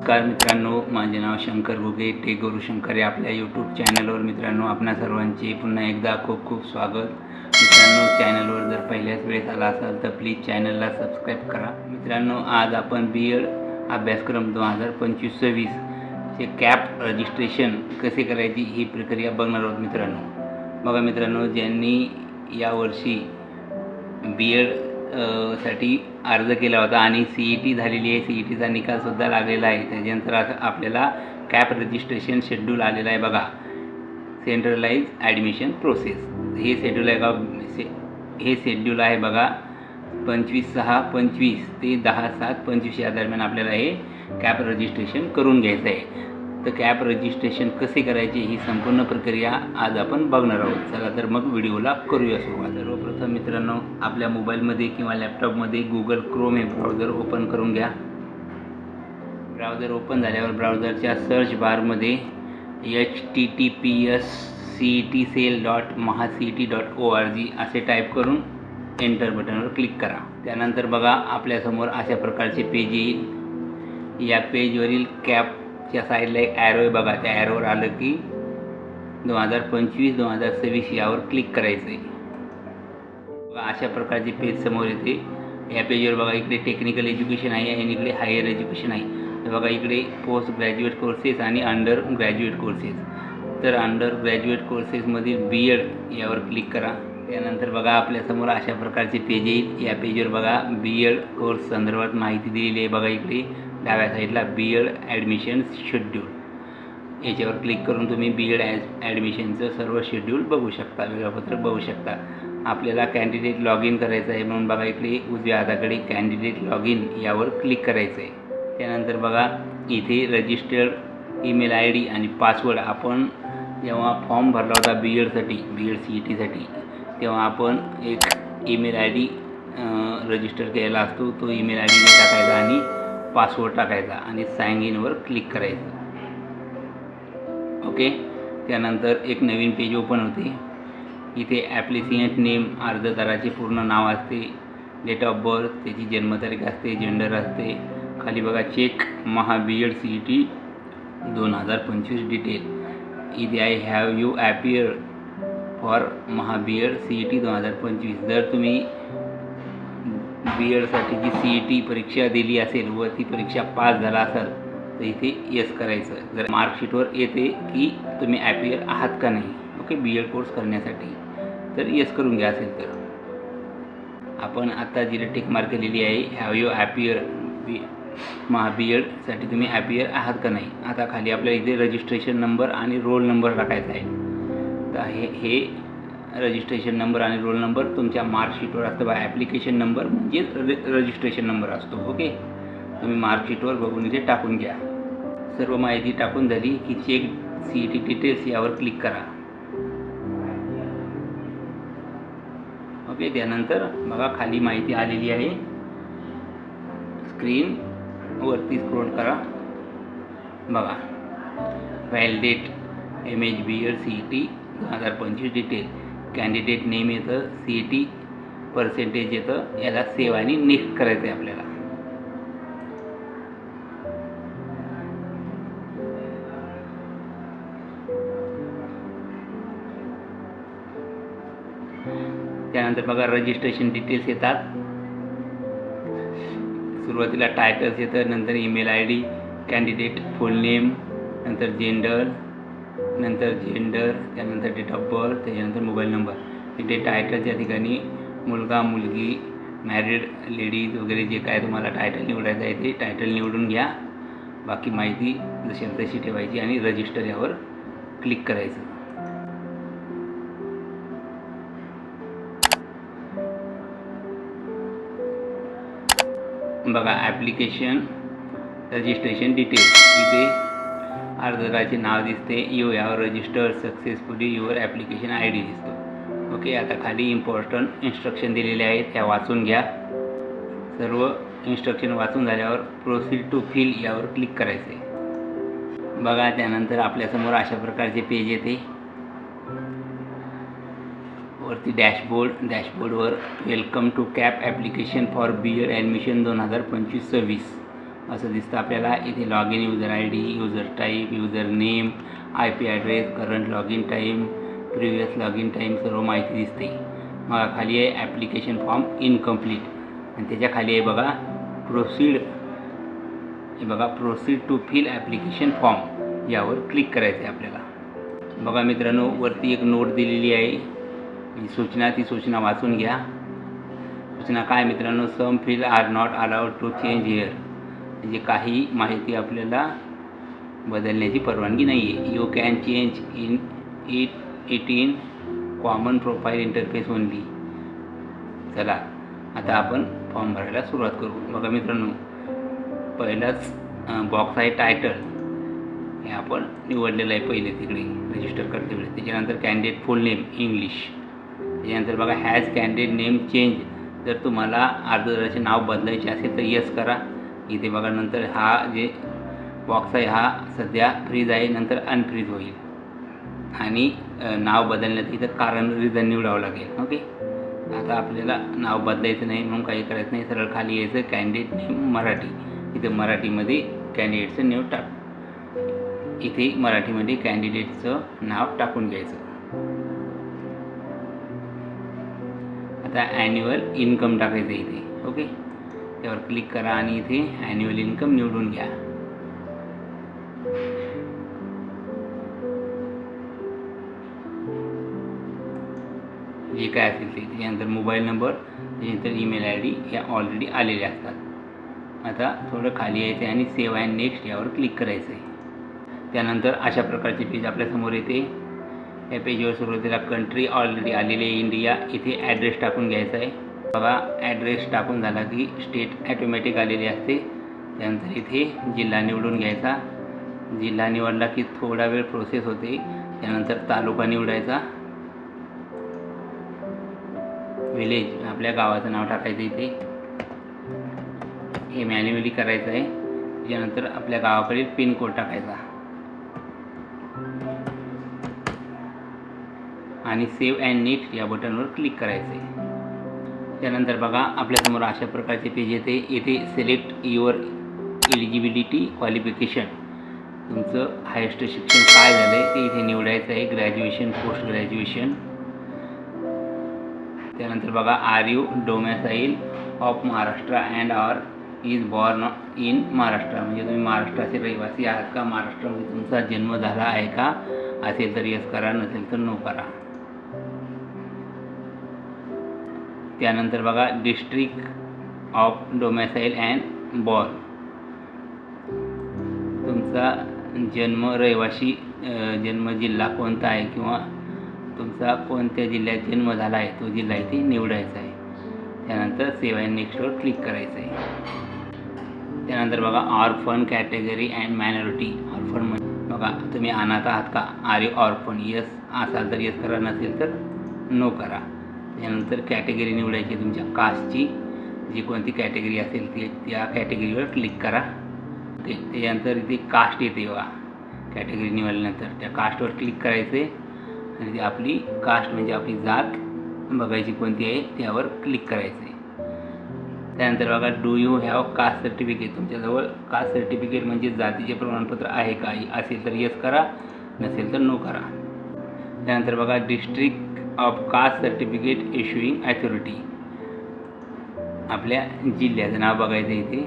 नमस्कार मित्रांनो माझे नाव शंकर भुगे टे गुरु शंकर या आपल्या यूट्यूब चॅनलवर मित्रांनो आपणा सर्वांचे पुन्हा एकदा खूप खूप स्वागत. मित्रांनो चॅनलवर जर पहिल्याच वेळेस आला असाल तर प्लीज चॅनलला सबस्क्राईब करा. मित्रांनो आज आपण बी एड अभ्यासक्रम दोन हजार पंचवीस सव्वीसचे कॅप रजिस्ट्रेशन कसे करायची ही प्रक्रिया बघणार आहोत मित्रांनो. बघा मित्रांनो ज्यांनी यावर्षी बी एड साठी अर्ज केला होता आणि सी ई टी झालेली आहे. सी ई टीचा निकालसुद्धा लागलेला आहे. त्याच्यानंतर आता आपल्याला कॅप रजिस्ट्रेशन शेड्यूल आलेलं आहे बघा. सेंट्रलाइज ॲडमिशन प्रोसेस हे शेड्यूल आहे का? से हे शेड्यूल आहे बघा. पंचवीस सहा पंचवीस ते दहा सात पंचवीस या दरम्यान आपल्याला हे कॅप रजिस्ट्रेशन करून घ्यायचं आहे. तर कॅप रजिस्ट्रेशन कसे करायचे ही संपूर्ण प्रक्रिया आज आपण बघणार आहोत. चला तर मग व्हिडिओला करूया सुरुवात. सर्वप्रथम मित्रांनो आपल्या मोबाईलमध्ये किंवा लॅपटॉपमध्ये गुगल क्रोम हे ब्राउझर ओपन करून घ्या. ब्राउझर ओपन झाल्यावर ब्राउझरच्या सर्च बारमध्ये H T T P S C E T cell dot Maha C E T dot O R G असे टाईप करून एंटर बटनवर क्लिक करा. त्यानंतर बघा आपल्यासमोर अशा प्रकारचे पेज येईल. या पेजवरील कॅप च्या साईडला एक ॲरो आहे बघा त्या ॲरोवर आलं की दोन हजार पंचवीस दोन हजार सव्वीस यावर क्लिक करायचं आहे बघा अशा प्रकारचे पेज समोर येते. या पेजवर बघा इकडे टेक्निकल एज्युकेशन आहे आणि इकडे हायर एज्युकेशन आहे. बघा इकडे पोस्ट ग्रॅज्युएट कोर्सेस आणि अंडर ग्रॅज्युएट कोर्सेस तर अंडर ग्रॅज्युएट कोर्सेसमधील बी एड यावर क्लिक करा. त्यानंतर बघा आपल्यासमोर अशा प्रकारचे पेज येईल या पेजवर बघा बी एड कोर्स संदर्भात माहिती दिलेली आहे बघा इकडे. डाव्या साईडला बी एड ॲडमिशन शेड्यूल याच्यावर क्लिक करून तुम्ही बी एड ॲज ॲडमिशनचं सर्व शेड्यूल बघू शकता वेळापत्रक बघू शकता. आपल्याला कॅन्डिडेट लॉग इन करायचं आहे म्हणून बघा इकडे उजव्या हाताकडे कॅन्डिडेट लॉग इन यावर क्लिक करायचं आहे त्यानंतर बघा इथे रजिस्टर्ड ईमेल आय डी आणि पासवर्ड आपण जेव्हा फॉर्म भरला होता बी एडसाठी बी एड सी ई टीसाठी तेव्हा आपण एक ईमेल आय डी रजिस्टर केलेला असतो. तो ईमेल आय डी टाकायचा आणि पासवर्ड टाकायचा आणि साइन इनवर क्लिक करायचं. ओके त्यानंतर एक नवीन पेज ओपन होते. इथे ॲप्लिसियंट नेम अर्जदाराचे पूर्ण नाव असते डेट ऑफ बर्थ त्याची जन्मतारीख असते जेंडर असते. खाली बघा check Maha B Ed C E T दोन हजार पंचवीस डिटेल इथे I have you appear for Maha B Ed C E T दोन हजार पंचवीस. जर तुम्ही बी एडसाठी जी सी ई टी परीक्षा दिली असेल व ती परीक्षा पास झाला असाल तर इथे येस करायचं जर मार्कशीटवर येते की तुम्ही ॲपियर आहात का नाही ओके बी एड कोर्स करण्यासाठी तर येस करून घ्या असेल तर. आपण आत्ता जी टिक मार्क केलेली आहे have you appear B Maha B एडसाठी तुम्ही ॲपियर आहात का नाही? आता खाली आपल्या इथे रजिस्ट्रेशन नंबर आणि रोल नंबर टाकायचा आहे. तर हे हे रजिस्ट्रेशन नंबर आणि रोल नंबर तुमच्या मार्कशीटवर असतं बा ॲप्लिकेशन नंबर म्हणजेच र रजिस्ट्रेशन नंबर असतो ओके? तुम्ही मार्कशीटवर बघून इथे टाकून घ्या. सर्व माहिती टाकून झाली की check C E T details यावर क्लिक करा. ओके त्यानंतर बघा खाली माहिती आलेली आहे. स्क्रीन वरती स्क्रोल करा. बघा. Validate M H B Ed C E T दोन हजार पंचवीस डिटेल कॅन्डिडेट नेम येतं सी ई टी पर्सेंटेज येतं याला सेव्ह आणि नेक्स्ट करायचं आहे आपल्याला. त्यानंतर बघा रजिस्ट्रेशन डिटेल्स येतात. सुरुवातीला टायटल्स येतं नंतर email I D candidate full name नंतर जेंडर नंतर जेंडर त्यानंतर डेट ऑफ बर्थ त्याच्यानंतर मोबाईल नंबर इथे टायटलच्या ठिकाणी मुलगा मुलगी मॅरिड लेडीज वगैरे जे काय तुम्हाला टायटल निवडायचं आहे ते टायटल निवडून घ्या. बाकी माहिती जशी तशी ठेवायची आणि रजिस्टर यावर क्लिक करायचं. बघा ॲप्लिकेशन रजिस्ट्रेशन डिटेल्स इथे अर्जदाराचे नाव दिसते. यू यावर register successfully your application I D दिसतो. ओके आता खाली इम्पॉर्टंट इन्स्ट्रक्शन दिलेले आहेत. त्या वाचून घ्या. सर्व इन्स्ट्रक्शन वाचून झाल्यावर प्रोसीड टू फिल यावर क्लिक करायचे. बघा त्यानंतर आपल्यासमोर अशा प्रकारचे पेज येते. वरती dashboard डॅशबोर्डवर welcome to CAP application for B Ed admission दोन हजार पंचवीस सव्वीस. असं दिसतं आपल्याला. इथे log in user I D user type user name I P address current log in time previous log in time सर्व माहिती दिसते. मग खाली आहे ॲप्लिकेशन फॉर्म इनकम्प्लीट आणि त्याच्याखाली आहे बघा प्रोसीड हे बघा proceed to fill application form यावर क्लिक करायचं आहे आपल्याला. बघा मित्रांनो वरती एक नोट दिलेली आहे. ही सूचना ती सूचना वाचून घ्या. सूचना काय मित्रांनो? Some field are not allowed to change here म्हणजे काही माहिती आपल्याला बदलण्याची परवानगी नाही आहे you can change in it it in common profile interface only चला आता आपण फॉर्म भरायला सुरुवात करू. बघा मित्रांनो पहिलाच बॉक्स आहे टायटल हे आपण निवडलेलं आहे पहिले तिकडे रजिस्टर करते वेळेस. त्याच्यानंतर कॅन्डिडेट फुल नेम इंग्लिश त्याच्यानंतर बघा हॅज कॅन्डिडेट नेम चेंज जर तुम्हाला अर्जदाराचे नाव बदलायचे असेल तर येस करा. इथे बघा नंतर हा जे बॉक्स आहे हा सध्या फ्रीज आहे नंतर अनफ्रीज होईल. आणि नाव बदलण्याचं इथं कारण रिझन निवडावं लागेल ओके आता आपल्याला नाव बदलायचं नाही म्हणून काही करायचं नाही सरळ खाली यायचं कॅन्डिडेट नेम मराठी. इथं मराठीमध्ये कॅन्डिडेटचं नेव टाक. इथे मराठीमध्ये कॅन्डिडेटचं नाव टाकून घ्यायचं. आता ॲन्युअल इन्कम टाकायचं इथे ओके त्यावर क्लिक करा आणि इथे ॲन्युअल इन्कम निवडून घ्या. जे काय असेल ते. त्याच्यानंतर मोबाईल नंबर त्याच्यानंतर ईमेल आय डी या ऑलरेडी आलेल्या असतात. आता थोडं खाली यायचं आहे आणि सेव्ह अँड नेक्स्ट यावर क्लिक करायचं आहे त्यानंतर अशा प्रकारचे पेज आपल्यासमोर येते. या पेजवर सुरुवातीला कंट्री ऑलरेडी आलेली आहे इंडिया इथे ॲड्रेस टाकून घ्यायचा आहे बघा ॲड्रेस टाकून झाला की स्टेट ॲटोमॅटिक आलेली असते. त्यानंतर इथे जिल्हा निवडून घ्यायचा. जिल्हा निवडला की थोडा वेळ प्रोसेस होते. त्यानंतर तालुका निवडायचा. विलेज आपल्या गावाचं नाव टाकायचं इथे. हे मॅन्युअली करायचं आहे. त्यानंतर आपल्या गावाकडील पिनकोड टाकायचा. आणि सेव्ह अँड नेक्स्ट या बटनवर क्लिक करायचं आहे. त्यानंतर बघा आपल्यासमोर अशा प्रकारचे पेज येते. येथे सिलेक्ट युअर एलिजिबिलिटी क्वालिफिकेशन तुमचं हायेस्ट शिक्षण काय झालं आहे ते इथे निवडायचं आहे. ग्रॅज्युएशन पोस्ट ग्रॅज्युएशन त्यानंतर बघा are you domicile of Maharashtra and or is born in Maharashtra म्हणजे तुम्ही महाराष्ट्राचे रहिवासी आहात का? महाराष्ट्रामध्ये तुमचा जन्म झाला आहे का? असेल तर यस करा नसेल तर नो करा. त्यानंतर बघा district of domicile and born तुमचा जन्म रहिवाशी जन्म जिल्हा कोणता आहे किंवा तुमचा कोणत्या जिल्ह्यात जन्म झाला आहे तो जिल्हा इथे निवडायचा आहे. त्यानंतर सेवा नेक्स्टवर क्लिक करायचं आहे. त्यानंतर बघा orphan category and minority orphan म्हणजे बघा तुम्ही अनाथ आहात का? आर यू ऑर्फन यस असाल तर यस करा नसेल तर नो करा. त्यानंतर कॅटेगरी निवडायची तुमच्या कास्टची जी कोणती कॅटेगरी असेल ती त्या कॅटेगरीवर क्लिक करा. ओके त्याच्यानंतर इथे कास्ट येते बघा. कॅटेगरी निवडल्यानंतर त्या कास्टवर क्लिक करायचे आणि ती आपली कास्ट म्हणजे आपली जात बघायची कोणती आहे त्यावर क्लिक करायचे त्यानंतर बघा do you have caste certificate तुमच्याजवळ कास्ट सर्टिफिकेट म्हणजे जातीचे प्रमाणपत्र आहे का? असेल तर येस करा नसेल तर नो करा. त्यानंतर बघा district of caste certificate issuing authority आपल्या जिल्ह्याचं नाव बघायचं इथे.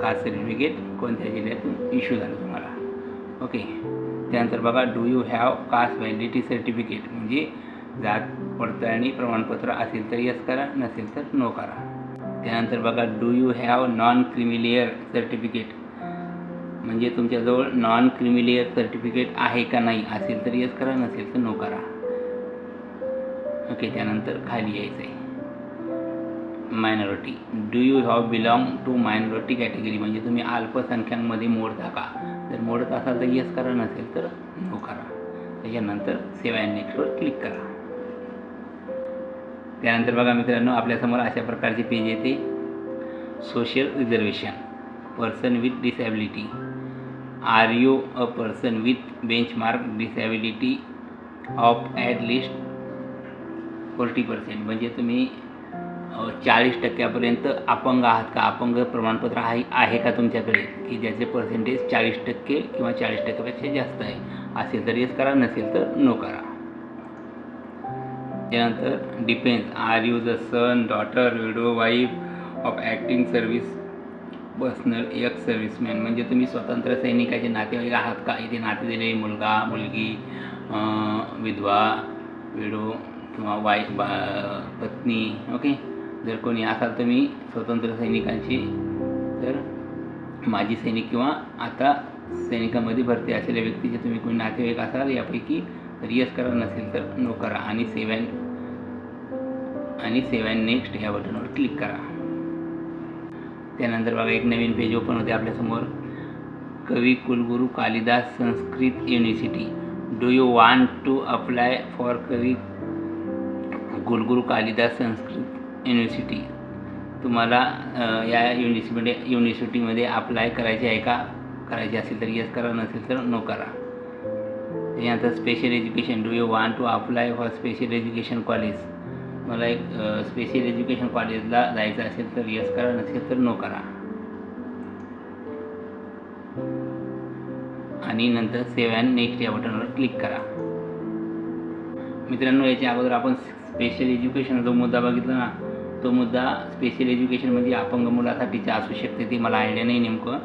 कास्ट सर्टिफिकेट कोणत्या जिल्ह्यातून इश्यू झालं तुम्हाला? ओके त्यानंतर बघा do you have caste validity certificate म्हणजे जात पडताळणी प्रमाणपत्र असेल तर यस करा नसेल तर नो करा. त्यानंतर बघा do you have non creamy layer certificate म्हणजे तुमच्याजवळ नॉन क्रिमिलियर सर्टिफिकेट आहे का नाही? असेल तर यस करा नसेल तर नो करा. ओके त्यानंतर खाली यायचं आहे minority do you have belong to minority category म्हणजे तुम्ही अल्पसंख्यांमध्ये मोडता का जर मोडत असाल तर येस करा नसेल तर नो करा. त्याच्यानंतर सेवा अँड नेक्स्टवर क्लिक करा. त्यानंतर बघा मित्रांनो आपल्यासमोर अशा प्रकारचे पेज येते. Social reservation person with disability are you a person with benchmark disability of at least forty percent. म्हणजे तुम्ही चाळीस टक्क्यापर्यंत अपंग आहात का? अपंग प्रमाणपत्र आहे आहे का तुमच्याकडे? की ज्याचे पर्सेंटेज चाळीस टक्के किंवा चाळीस टक्क्यापेक्षा जास्त आहे. असेल तर येस करा नसेल तर नो करा. त्यानंतर depends are you the son daughter widow wife of acting service personnel एक सर्व्हिसमॅन म्हणजे तुम्ही स्वतंत्र सैनिकाचे नातेवाईक आहात का? इथे नाते दिले मुलगा मुलगी विधवा विडो किंवा वाय बा पत्नी ओके जर कोणी असाल तुम्ही स्वतंत्र सैनिकांची तर माजी सैनिक किंवा आता सैनिकामध्ये भरती असलेल्या व्यक्तीचे तुम्ही कोणी नातेवाईक असाल यापैकी तर यस करा नसेल तर नो करा. आणि सेवन आणि सेवन नेक्स्ट या बटनवर क्लिक करा. त्यानंतर बघा एक नवीन पेज ओपन होते आपल्यासमोर Kavi Kulaguru Kalidas Sanskrit university do you want to apply for Kavi Kulaguru Kalidas Sanskrit university तुम्हाला या युनिव्हर्सिटीमध्ये युनिव्हर्सिटीमध्ये अप्लाय करायचे आहे का? करायचे असेल तर येस करा नसेल तर नो करा. त्याच्यानंतर special education do you want to apply for special education college मला एक स्पेशल एज्युकेशन कॉलेजला जायचं असेल तर येस करा नसेल तर नो करा. आणि नंतर सेव्ह अँड नेक्स्ट या बटनवर क्लिक करा. मित्रांनो याच्या अगोदर आपण स्पेशल एज्युकेशन जो मुद्दा बघितला ना तो मुद्दा स्पेशल एज्युकेशन म्हणजे अपंग मुलासाठीचे असू शकते ती मला आयडिया नाही नेमकं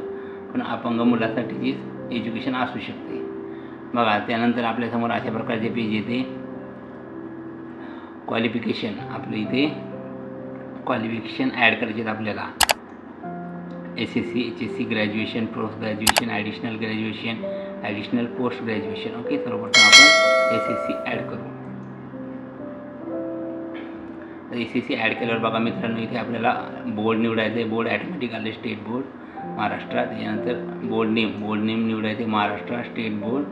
पण अपंग मुलासाठीचीच एज्युकेशन असू शकते. बघा त्यानंतर आपल्यासमोर अशा प्रकारचे पेज येते. क्वालिफिकेशन आपलं इथे क्वालिफिकेशन ॲड करायचे आहेत आपल्याला. S S C H S C graduation post graduation additional graduation additional post graduation okay सर्वप्रथम आपण एस एस सी ॲड करू. तर सी सी ॲड केल्यावर बघा मित्रांनो इथे आपल्याला बोर्ड निवडायचं आहे बोर्ड ॲटोमॅटिक आले स्टेट बोर्ड महाराष्ट्रात. यानंतर बोर्ड नेम बोर्ड नेम निवडायचे आहे महाराष्ट्र स्टेट बोर्ड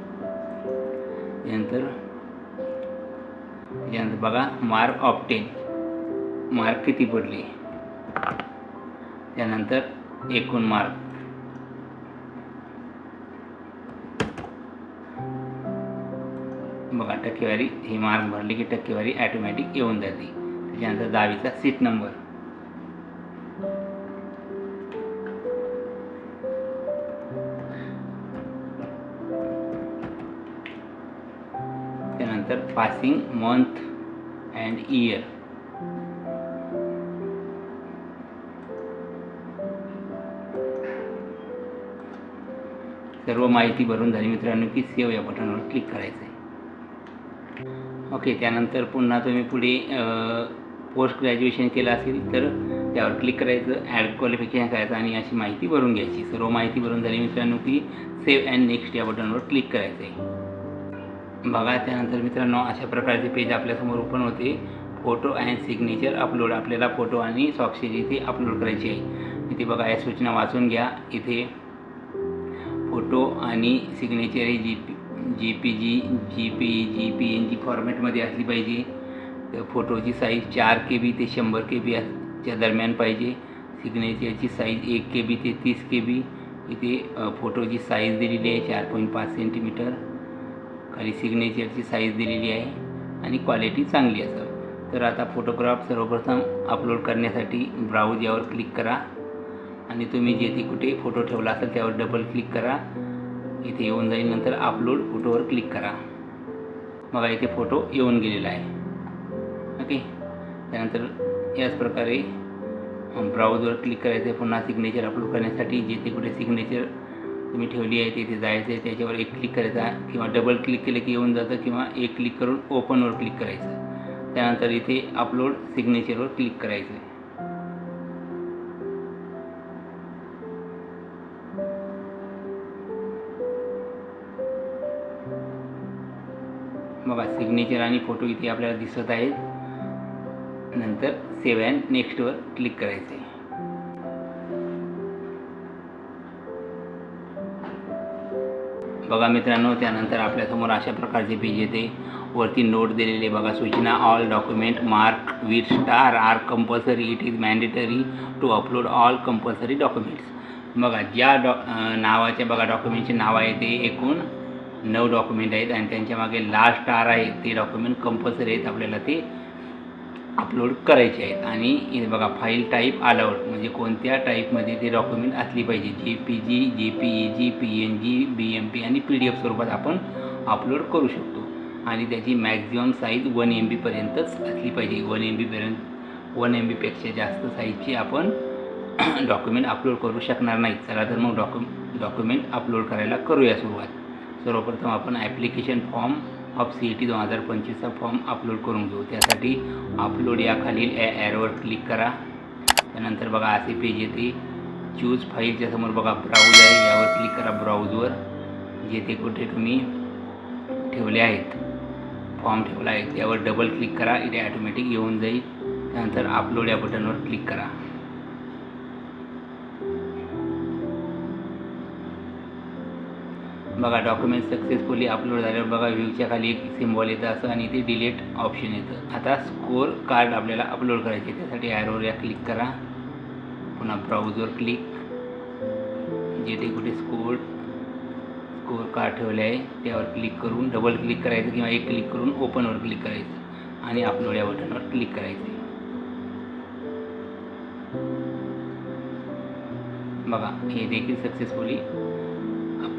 यानंतर यानंतर बघा मार्क ऑफ टेन मार्क किती पडले? त्यानंतर एकूण मार्क बघा टक्केवारी ही मार्क भरली की टक्केवारी ॲटोमॅटिक येऊन जाते. त्याच्यानंतर दहावीचा सीट नंबर. त्यानंतर पासिंग मंथ अँड इयर सर्व माहिती भरून झाली मित्रांनो की सेव्ह या बटनवर क्लिक करायचं आहे ओके त्यानंतर पुन्हा तुम्ही पुढे पोस्ट ग्रॅज्युएशन केलं असेल तर त्यावर क्लिक करायचं ॲड क्वालिफिकेशन करायचं आणि अशी माहिती भरून घ्यायची. सर्व माहिती भरून झाली मित्रांनो की सेव्ह अँड नेक्स्ट या बटनवर क्लिक करायचं आहे बघा त्यानंतर मित्रांनो अशा प्रकारचे पेज आपल्यासमोर ओपन होते. फोटो अँड सिग्नेचर अपलोड आपल्याला फोटो आणि स्वाक्षरी इथे अपलोड करायची आहे. इथे बघा या सूचना वाचून घ्या. इथे फोटो आणि सिग्नेचर ही G P G P G G P G P N G फॉर्मॅटमध्ये असली पाहिजे. तर फोटोची साईज चार के बी ते शंभर के बी च्या दरम्यान पाहिजे. सिग्नेचरची साईज एक के बी ते तीस के बी इथे फोटोची साईज दिलेली आहे चार पॉईंट पाच सेंटीमीटर खाली सिग्नेचरची साईज दिलेली आहे आणि क्वालिटी चांगली असेल तर आता फोटोग्राफ सर्वप्रथम अपलोड करण्यासाठी ब्राऊज यावर क्लिक करा. आणि तुम्ही जेथे कुठे फोटो ठेवला असेल त्यावर डबल क्लिक करा. इथे येऊन जाईल. नंतर अपलोड फोटोवर क्लिक करा. बघा इथे फोटो येऊन गेलेला आहे. ओके त्यानंतर याच प्रकारे ब्राऊजवर क्लिक करायचं आहे पुन्हा सिग्नेचर अपलोड करण्यासाठी जिथे कुठे सिग्नेचर तुम्ही ठेवली आहे तिथे जायचं आहे त्याच्यावर एक क्लिक करायचा किंवा डबल क्लिक केलं की येऊन जातं किंवा एक क्लिक करून ओपनवर क्लिक करायचं. त्यानंतर इथे अपलोड सिग्नेचरवर क्लिक करायचं बघा सिग्नेचर आणि फोटो इथे आपल्याला दिसत आहेत. नंतर सेव्ह अँड नेक्स्टवर क्लिक करायचं आहे बघा मित्रांनो त्यानंतर आपल्यासमोर अशा प्रकारचे पेज येते. वरती नोट दिलेले बघा सूचना all document mark with star are compulsory it is mandatory to upload all compulsory documents बघा ज्या डॉ नावाच्या बघा डॉक्युमेंटचे नाव आहे ते एकूण नऊ डॉक्युमेंट आहेत आणि त्यांच्या मागे लास्ट स्टार आहे ते डॉक्युमेंट कंपल्सरी आहेत. आपल्याला ते अपलोड करायचे आहेत. आणि इथे बघा फाईल टाईप अलाउड म्हणजे कोणत्या टाईपमध्ये ते डॉक्युमेंट असली पाहिजे. J P G J P E G P N G B M P आणि पी डी एफ स्वरूपात आपण अपलोड करू शकतो. आणि त्याची मॅक्झिमम साईज वन एम बीपर्यंतच असली पाहिजे. वन एम बीपर्यंत वन एम बीपेक्षा जास्त साईजची आपण डॉक्युमेंट अपलोड करू शकणार नाही. चला तर मग डॉक्यु डॉक्युमेंट अपलोड करायला करूया सुरुवात. सर्वप्रथम आपण application form of C E T दोन हजार पंचवीसचा फॉर्म अपलोड करून घेऊ. त्यासाठी अपलोड या खालील ॲ ॲरोवर क्लिक करा. त्यानंतर बघा असे पेज येते. चूज फाईलच्या समोर बघा ब्राऊज आहे. यावर क्लिक करा ब्राऊजवर जेथे कुठे तुम्ही ठेवले आहेत. फॉर्म ठेवला आहे. त्यावर डबल क्लिक करा. इथे ॲटोमॅटिक येऊन जाईल. त्यानंतर अपलोड या बटनवर क्लिक करा. बघा डॉक्युमेंट सक्सेसफुली अपलोड झाल्यावर बघा व्ह्यूच्या खाली एक सिम्बॉल येतं असं आणि ते डिलीट ऑप्शन येतं. आता स्कोर कार्ड आपल्याला अपलोड करायचे त्यासाठी ॲरोवर या क्लिक करा. पुन्हा ब्राऊजवर क्लिक जेथे कुठे स्कोर स्कोर कार्ड ठेवले आहे त्यावर क्लिक करून डबल क्लिक करायचं किंवा एक क्लिक करून ओपनवर क्लिक करायचं आणि अपलोड या बटनवर क्लिक करायचं. बघा हे देखील सक्सेसफुली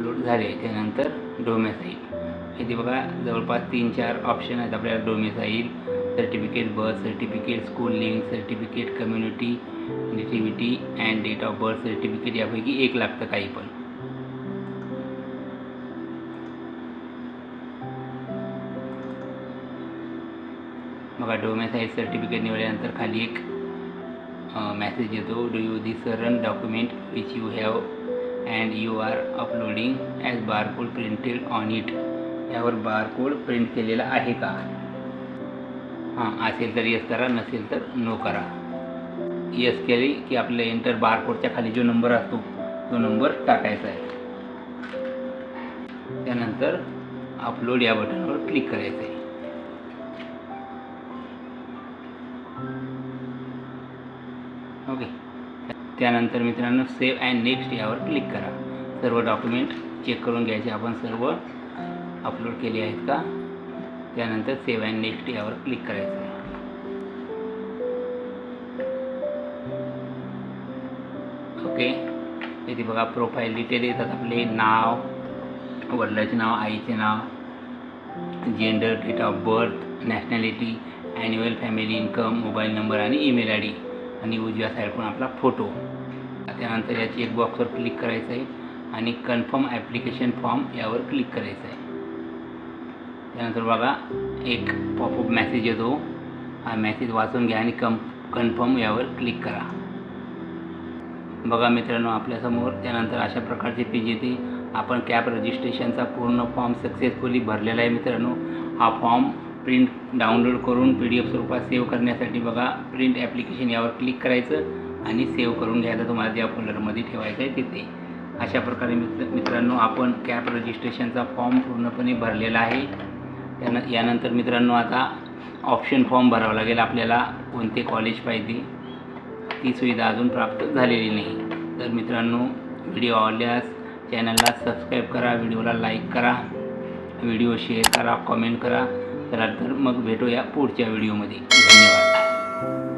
अपलोड झाले त्यानंतर डोमेसाईल इथे बघा जवळपास तीन चार ऑप्शन आहेत आपल्याला domicile certificate birth certificate school leaving certificate community nativity and date of birth certificate यापैकी एक लागतं काही पण. बघा डोमेसाईल सर्टिफिकेट निवडल्यानंतर खाली एक मॅसेज येतो. Do you this run document which you have and you are uploading as barcode printed on it यावर बारकोड प्रिंट केलेला आहे का? हां असेल तर येस करा नसेल तर नो करा. येस केली की आपल्या एंटर बारकोडच्या खाली जो नंबर असतो तो नंबर टाकायचा आहे. त्यानंतर अपलोड या बटनवर क्लिक करायचं आहे. त्यानंतर मित्रांनो सेव्ह अँड नेक्स्ट यावर क्लिक करा. सर्व डॉक्युमेंट चेक करून घ्यायचे. आपण सर्व अपलोड केले आहेत का? त्यानंतर सेव्ह अँड नेक्स्ट यावर क्लिक करायचं आहे. ओके इथे बघा प्रोफाईल डिटेल येतात आपले. नाव वडिलाचे नाव आईचे नाव gender date of birth nationality annual family income mobile number आणि ईमेल आय डी आणि उजव्या साईडकडून आपला फोटो त्यानंतर याची एक बॉक्सवर क्लिक करायचं आहे आणि कन्फर्म ॲप्लिकेशन फॉर्म यावर क्लिक करायचं आहे. त्यानंतर बघा एक पॉपअप मेसेज येतो. हा मेसेज वाचून घ्या आणि कम कन्फर्म यावर क्लिक करा. बघा मित्रांनो आपल्यासमोर त्यानंतर अशा प्रकारचे पेज येते. आपण कॅब रजिस्ट्रेशनचा पूर्ण फॉर्म सक्सेसफुली भरलेला आहे मित्रांनो. हा फॉर्म प्रिंट डाउनलोड करून पी डी एफ स्वरूपात सेव्ह करण्यासाठी बघा. प्रिंट ॲप्लिकेशन यावर क्लिक करायचं आणि सेव्ह करून घ्यायचं. तुम्हाला ज्या फोल्डरमध्ये ठेवायचं आहे तिथे. अशा प्रकारे मित्र मित्रांनो आपण कॅब रजिस्ट्रेशनचा फॉर्म पूर्णपणे भरलेला आहे. त्यान यानंतर मित्रांनो आता ऑप्शन फॉर्म भरावा लागेल आपल्याला. कोणते कॉलेज पाहिजे? ती सुविधा अजून प्राप्त झालेली नाही. तर मित्रांनो व्हिडिओ आवडल्यास चॅनलला सबस्क्राईब करा व्हिडिओला लाईक करा व्हिडिओ शेअर करा कॉमेंट करा. चला तर मग भेटूया पुढच्या व्हिडिओमध्ये. धन्यवाद.